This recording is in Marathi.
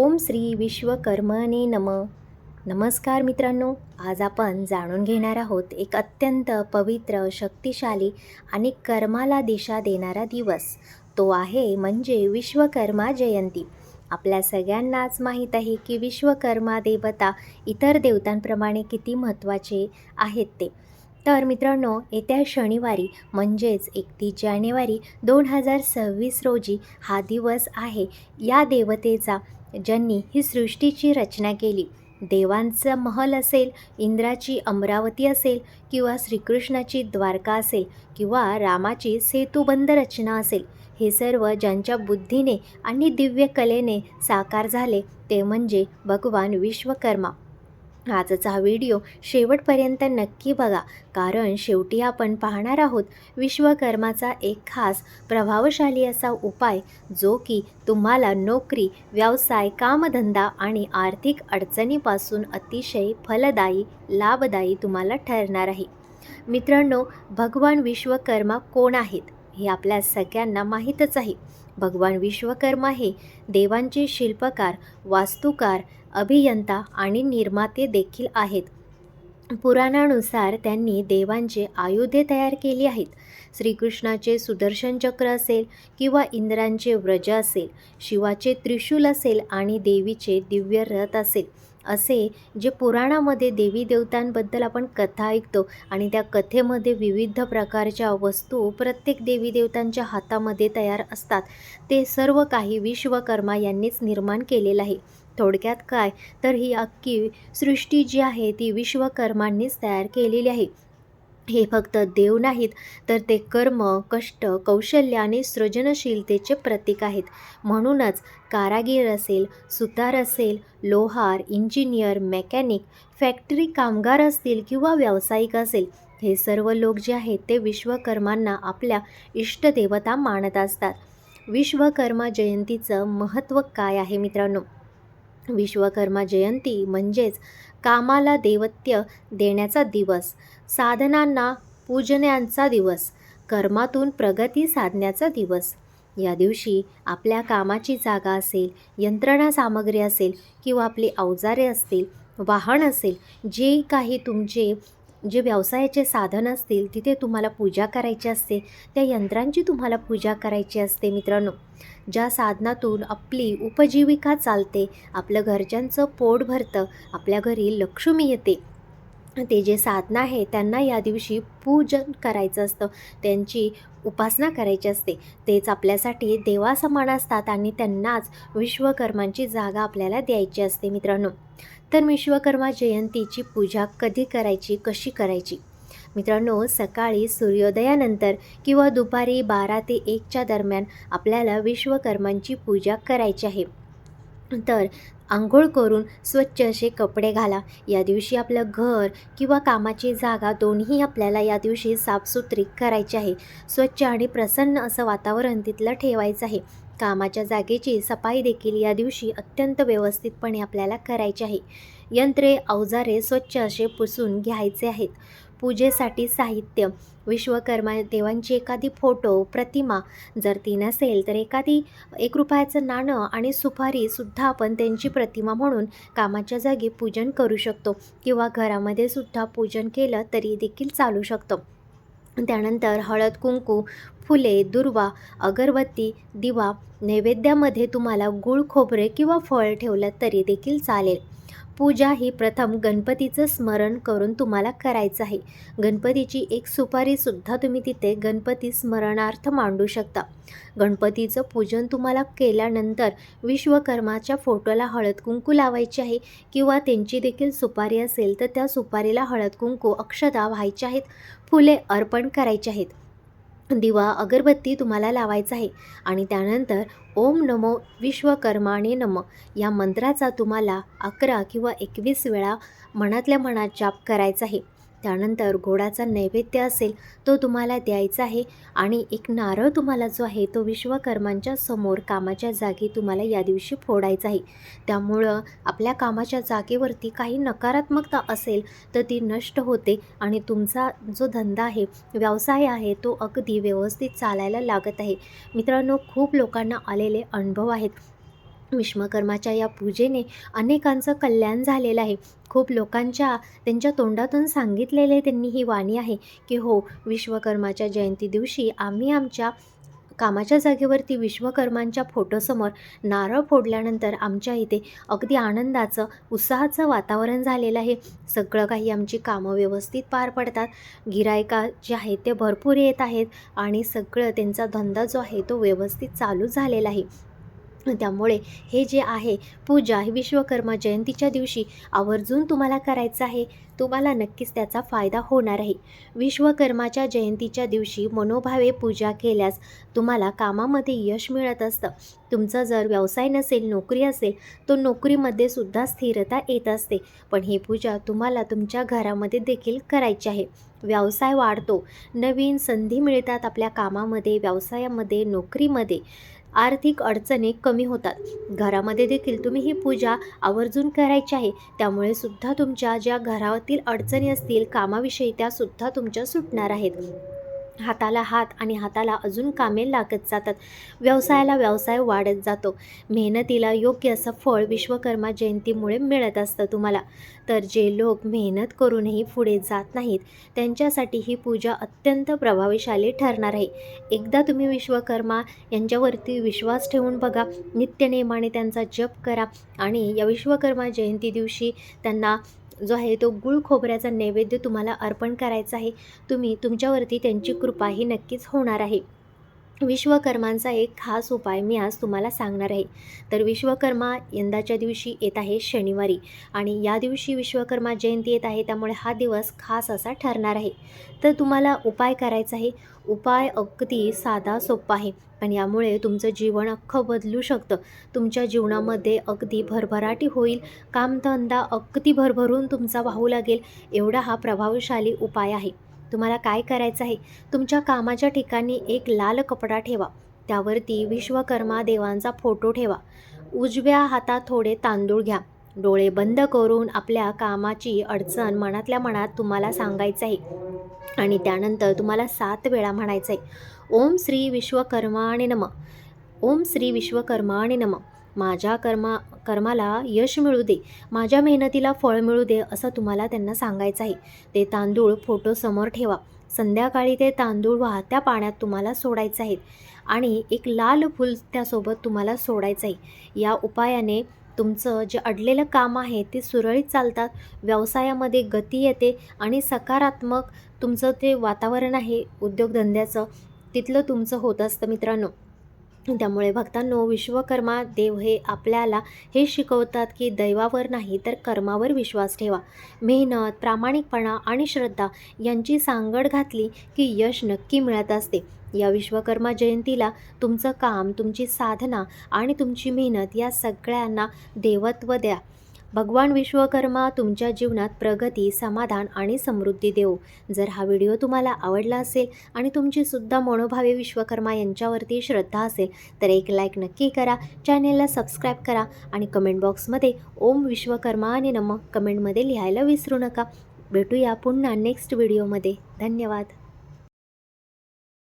ओम श्री विश्वकर्मने नम. नमस्कार मित्रांनो आज आपण जाणून घेणार आहोत एक अत्यंत पवित्र शक्तिशाली आणि कर्माला दिशा देणारा दिवस. तो आहे म्हणजे विश्वकर्मा जयंती. आपल्या सगळ्यांनाच माहीत आहे की विश्वकर्मा देवता इतर देवतांप्रमाणे किती महत्त्वाचे आहेत ते. तर मित्रांनो येत्या शनिवारी म्हणजेच एकतीस जानेवारी दोन हजार सव्वीस रोजी हा दिवस आहे. या देवतेचा ज्यांनी ही सृष्टीची रचना केली देवांचं महल असेल इंद्राची अमरावती असेल किंवा श्रीकृष्णाची द्वारका असेल किंवा रामाची सेतुबंद रचना असेल हे सर्व ज्यांच्या बुद्धीने आणि दिव्य कलेने साकार झाले ते म्हणजे भगवान विश्वकर्मा. आजचा हा व्हिडिओ शेवटपर्यंत नक्की बघा. कारण शेवटी आपण पाहणार आहोत विश्वकर्माचा एक खास प्रभावशाली असा उपाय जो की तुम्हाला नोकरी व्यवसाय कामधंदा आणि आर्थिक अडचणीपासून अतिशय फलदायी लाभदायी तुम्हाला ठरणार आहे. मित्रांनो भगवान विश्वकर्मा कोण आहेत हे आपल्या सगळ्यांना माहीतच आहे. भगवान विश्वकर्मा हे देवांचे शिल्पकार वास्तुकार अभियंता आणि निर्माते देखील आहेत. पुराणानुसार त्यांनी देवांचे आयुधे तयार केली आहेत. श्रीकृष्णाचे सुदर्शन चक्र असेल किंवा इंद्रांचे व्रज असेल शिवाचे त्रिशूल असेल आणि देवीचे दिव्य रथ असेल असे जे पुराणामध्ये देवी देवतांबद्दल आपण कथा ऐकतो आणि त्या कथेमध्ये विविध प्रकारच्या वस्तू प्रत्येक देवी देवतांच्या हातामध्ये तयार असतात. ते सर्व काही विश्वकर्मा यांनीच निर्माण केलेलं आहे. थोडक्यात काय? तर ही अख्खी सृष्टी जी आहे ती विश्वकर्मांनीच तयार केलेली आहे. हे फक्त देव नाहीत तर ते कर्म कष्ट कौशल्य आणि सृजनशीलतेचे प्रतीक आहेत. म्हणूनच कारागीर असेल सुतार असेल लोहार इंजिनियर मेकॅनिक फॅक्टरी कामगार असतील किंवा व्यावसायिक असेल हे सर्व लोक जे आहेत ते विश्वकर्मांना आपल्या इष्टदेवता मानत असतात. विश्वकर्मा जयंतीचं महत्त्व काय आहे मित्रांनो? विश्वकर्मा जयंती म्हणजेच कामाला देवत्य देण्याचा दिवस साधनांना पूजन्यांचा दिवस कर्मातून प्रगती साधण्याचा दिवस. या दिवशी आपल्या कामाची जागा असेल यंत्रणा सामग्री असेल किंवा आपली अवजारे असतील वाहन असेल जे काही तुमचे जे व्यवसायाचे साधन असतील तिथे तुम्हाला पूजा करायची असते त्या यंत्रांची तुम्हाला पूजा करायची असते मित्रांनो. ज्या साधनातून आपली उपजीविका चालते आपलं घरच्यांचं पोट भरतं आपल्या घरी लक्ष्मी येते. ते जे साधनं आहे त्यांना या दिवशी पूजन करायचं असतं. त्यांची उपासना करायची असते. तेच आपल्यासाठी देवासमान असतात आणि त्यांनाच विश्वकर्मांची जागा आपल्याला द्यायची असते मित्रांनो. तर विश्वकर्मा जयंतीची पूजा कधी करायची कशी करायची? मित्रांनो सकाळी सूर्योदयानंतर किंवा दुपारी बारा ते एकच्या दरम्यान आपल्याला विश्वकर्मांची पूजा करायची आहे. तर आंघोळ करून स्वच्छ असे कपडे घाला. या दिवशी आपलं घर किंवा कामाची जागा दोन्ही आपल्याला या दिवशी साफसुथरी करायची आहे. स्वच्छ आणि प्रसन्न असं वातावरण तिथलं ठेवायचं आहे. कामाच्या जागेची सफाई देखील या दिवशी अत्यंत व्यवस्थितपणे आपल्याला करायची आहे. यंत्रे अवजारे स्वच्छ असे पुसून घ्यायचे आहेत. पूजेसाठी साहित्य. विश्वकर्मा देवांची एखादी फोटो प्रतिमा जर ती नसेल तर एखादी एक रुपयाचं नाणं आणि सुपारीसुद्धा आपण त्यांची प्रतिमा म्हणून कामाच्या जागी पूजन करू शकतो किंवा घरामध्ये सुद्धा पूजन केलं तरी देखील चालू शकतं. त्यानंतर हळद कुंकू फुले दुर्वा अगरबत्ती दिवा नैवेद्यामध्ये तुम्हाला गूळ खोबरे किंवा फळ ठेवलं तरी देखील चालेल. पूजा ही प्रथम गणपतीचं स्मरण करून तुम्हाला करायचं आहे. गणपतीची एक सुपारीसुद्धा तुम्ही तिथे गणपती स्मरणार्थ मांडू शकता. गणपतीचं पूजन तुम्हाला केल्यानंतर विश्वकर्माच्या फोटोला हळद कुंकू लावायची आहे किंवा त्यांची देखील सुपारी असेल तर त्या सुपारीला हळद कुंकू अक्षता व्हायच्या आहेत. फुले अर्पण करायचे आहेत. दिवा अगरबत्ती तुम्हाला लावायचा आहे. आणि त्यानंतर ओम नमो विश्वकर्माणे नम. या मंत्राचा तुम्हाला अकरा किंवा एकवीस वेळा मनातल्या मनात जाप करायचा आहे. त्यानंतर गोडाचा नैवेद्य असेल तो तुम्हाला द्यायचा आहे आणि एक नारळ तुम्हाला जो आहे तो विश्वकर्मांच्या समोर कामाच्या जागी तुम्हाला या दिवशी फोडायचा आहे. त्यामुळं आपल्या कामाच्या जागेवरती काही नकारात्मकता असेल तर ती नष्ट होते आणि तुमचा जो धंदा आहे व्यवसाय आहे तो अगदी व्यवस्थित चालायला लागत आहे. मित्रांनो खूप लोकांना आलेले अनुभव आहेत. विश्वकर्माच्या या पूजेने अनेकांचं कल्याण झालेलं आहे. खूप लोकांच्या त्यांच्या तोंडातून सांगितलेले त्यांनी ही वाणी आहे की हो विश्वकर्माच्या जयंती दिवशी आम्ही आमच्या कामाच्या जागेवरती विश्वकर्मांच्या फोटोसमोर नारळ फोडल्यानंतर आमच्या इथे अगदी आनंदाचं उत्साहाचं वातावरण झालेलं आहे. सगळं काही आमची कामं व्यवस्थित पार पडतात. गिरायका जे आहेत ते भरपूर येत आहेत आणि सगळं त्यांचा धंदा जो आहे तो व्यवस्थित चालू झालेला आहे. त्यामुळे हे जे आहे पूजा ही विश्वकर्मा जयंतीच्या दिवशी आवर्जून तुम्हाला करायचं आहे. तुम्हाला नक्कीच त्याचा फायदा होणार आहे. विश्वकर्माच्या जयंतीच्या दिवशी मनोभावे पूजा केल्यास तुम्हाला कामामध्ये यश मिळत असतं. तुमचा जर व्यवसाय नसेल नोकरी असेल तो नोकरीमध्ये सुद्धा स्थिरता येत असते. पण ही पूजा तुम्हाला तुमच्या घरामध्ये देखील करायची आहे. व्यवसाय वाढतो. नवीन संधी मिळतात आपल्या कामामध्ये व्यवसायामध्ये नोकरीमध्ये. आर्थिक अडचणी कमी होतात. घरामध्ये देखील तुम्ही ही पूजा आवर्जून करायची आहे. त्यामुळे सुद्धा तुमच्या ज्या घरातील अडचणी असतील कामाविषयी त्या सुद्धा तुमच्या सुटणार आहेत. हाताला हात आणि हाताला अजून कामे लागत जातात. व्यवसायाला व्यवसाय वाढत जातो. मेहनतीला योग्य असं फळ विश्वकर्मा जयंतीमुळे मिळत असतं तुम्हाला. तर जे लोक मेहनत करूनही पुढे जात नाहीत त्यांच्यासाठी ही पूजा अत्यंत प्रभावशाली ठरणार आहे. एकदा तुम्ही विश्वकर्मा यांच्यावरती विश्वास ठेवून बघा. नित्यनेमाने त्यांचा जप करा आणि या विश्वकर्मा जयंती दिवशी त्यांना जो आहे तो गुळ खोबऱ्याचा नैवेद्य तुम्हाला अर्पण करायचा आहे. तुम्ही तुमच्यावरती त्यांची कृपा ही नक्कीच होणार आहे. विश्वकर्मांचा एक खास उपाय मी आज तुम्हाला सांगणार आहे. तर विश्वकर्मा यंदाच्या दिवशी येत आहे शनिवारी आणि या दिवशी विश्वकर्मा जयंती येत आहे त्यामुळे हा दिवस खास असा ठरणार आहे. तर तुम्हाला उपाय करायचा आहे. उपाय अगदी साधा सोपा आहे पण यामुळे तुमचं जीवन अख्खं बदलू शकतं. तुमच्या जीवनामध्ये अगदी भरभराटी होईल. कामधंदा अगदी भरभरून तुमचा वाहू लागेल. एवढा हा प्रभावशाली उपाय आहे. तुम्हाला काय करायचं आहे? तुमच्या कामाच्या ठिकाणी एक लाल कपडा ठेवा. त्यावरती विश्वकर्मा देवांचा फोटो ठेवा. उजव्या हातात थोडे तांदूळ घ्या. डोळे बंद करून आपल्या कामाची अडचण मनातल्या मनात तुम्हाला सांगायचं आहे. आणि त्यानंतर तुम्हाला सात वेळा म्हणायचं आहे ओम श्री विश्वकर्माने नम. ओम श्री विश्वकर्माने नम. माझ्या कर्मा कर्माला यश मिळू दे माझ्या मेहनतीला फळ मिळू दे असं तुम्हाला त्यांना सांगायचं आहे. ते तांदूळ फोटो समोर ठेवा. संध्याकाळी ते तांदूळ वाहत्या पाण्यात तुम्हाला सोडायचं आहे आणि एक लाल फूल त्यासोबत तुम्हाला सोडायचं आहे. या उपायाने तुमचं जे अडलेलं काम आहे ते सुरळीत चालतात व्यवसायामध्ये गती येते आणि सकारात्मक तुमचं ते वातावरण आहे उद्योगधंद्याचं तिथलं तुमचं होत असतं मित्रांनो. त्यामुळे भक्तांनो विश्वकर्मा देव हे आपल्याला हे शिकवतात की दैवावर नाही तर कर्मावर विश्वास ठेवा. मेहनत प्रामाणिकपणा आणि श्रद्धा यांची सांगड घातली की यश नक्की मिळत असते. या विश्वकर्मा जयंतीला तुमचं काम तुमची साधना आणि तुमची मेहनत या सगळ्यांना देवत्व द्या. भगवान विश्वकर्मा तुमच्या जीवनात प्रगती समाधान आणि समृद्धी देऊ जर हा व्हिडिओ तुम्हाला आवडला असेल आणि तुमची सुद्धा मनोभावे विश्वकर्मा यांच्यावरती श्रद्धा असेल तर एक लाईक नक्की करा चॅनेलला सबस्क्राईब करा आणि कमेंट बॉक्समध्ये ओम विश्वकर्मा आणि नम कमेंटमध्ये लिहायला विसरू नका. भेटूया पुन्हा नेक्स्ट व्हिडिओमध्ये धन्यवाद.